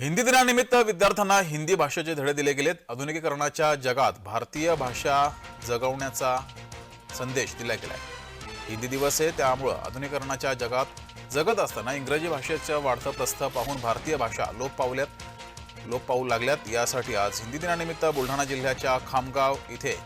हिंदी दिनानिमित्त विद्यार्थ्यांना हिंदी भाषेचे धडे दिले गेलेत. आधुनिकीकरणाच्या जगात भारतीय भाषा जगवण्याचा संदेश दिला गेलाय. हिंदी दिवस आहे त्यामुळं आधुनिकीकरणाच्या जगात जगत असताना इंग्रजी भाषेचं वाढतं प्रस्थ पाहून भारतीय भाषा लोप पावल्यात लोप पाहू लागल्यात. यासाठी आज हिंदी दिनानिमित्त बुलढाणा जिल्ह्याच्या खामगाव इथे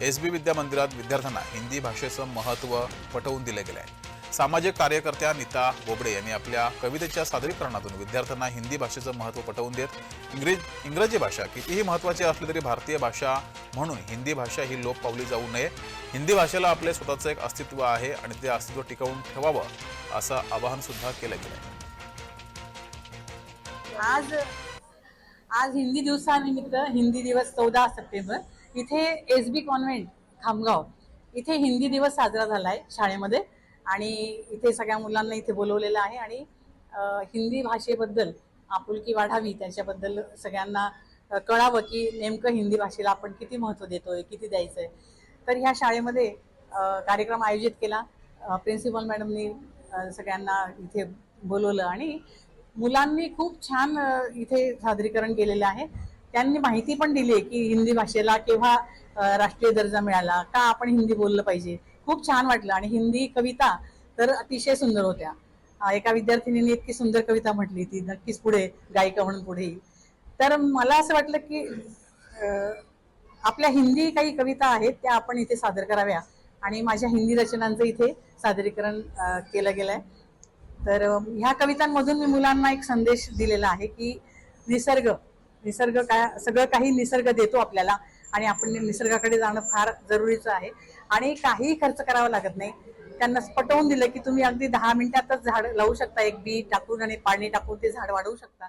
एस बी विद्या मंदिरात विद्यार्थ्यांना हिंदी भाषेचं महत्त्व पटवून दिलं गेलं आहे सामाजिक कार्यकर्त्या नीता बोबडे यांनी आपल्या कवितेच्या सादरीकरणातून विद्यार्थ्यांना हिंदी भाषेचं महत्त्व पटवून देत इंग्रज इंग्रजी भाषा कितीही महत्त्वाची असली तरी भारतीय भाषा म्हणून हिंदी भाषा ही लोप पावली जाऊ नये. हिंदी भाषेला आपले स्वतःचं एक अस्तित्व आहे आणि ते अस्तित्व टिकवून ठेवावं असं आवाहन सुद्धा केलं गेलं आज आज हिंदी दिवसानिमित्त हिंदी दिवस चौदा सप्टेंबर इथे एस बी कॉन्व्हेंट खामगाव इथे हिंदी दिवस साजरा झाला आहे शाळेमध्ये. आणि इथे सगळ्या मुलांना इथे बोलवलेलं आहे. आणि हिंदी भाषेबद्दल आपुलकी वाढावी त्याच्याबद्दल सगळ्यांना कळावं की नेमकं हिंदी भाषेला आपण किती महत्त्व देतोय किती द्यायचं आहे तर ह्या शाळेमध्ये कार्यक्रम आयोजित केला. प्रिन्सिपल मॅडमनी सगळ्यांना इथे बोलवलं आणि मुलांनी खूप छान इथे सादरीकरण केलेलं आहे. त्यांनी माहिती पण दिली आहे की हिंदी भाषेला केव्हा राष्ट्रीय दर्जा मिळाला. का आपण हिंदी बोललं पाहिजे? खूप छान वाटलं. आणि हिंदी कविता तर अतिशय सुंदर होत्या. एका विद्यार्थिनीने इतकी सुंदर कविता म्हटली ती नक्कीच पुढे गायिका म्हणून पुढे तर मला असं वाटलं की आपल्या हिंदी काही कविता आहेत त्या आपण इथे सादर कराव्या. आणि माझ्या हिंदी रचनांचं इथे सादरीकरण केलं गेलं आहे तर ह्या कवितांमधून मी मुलांना एक संदेश दिलेला आहे की निसर्ग निसर्ग काय सगळं काही निसर्ग देतो आपल्याला. आणि आपण निसर्गाकडे जाणं फार जरुरीचं आहे. आणि काहीही खर्च करावा लागत नाही. त्यांना पटवून दिलं की तुम्ही अगदी दहा मिनिटातच झाड लावू शकता. एक बी टाकून आणि पाणी टाकून ते झाड वाढवू शकता.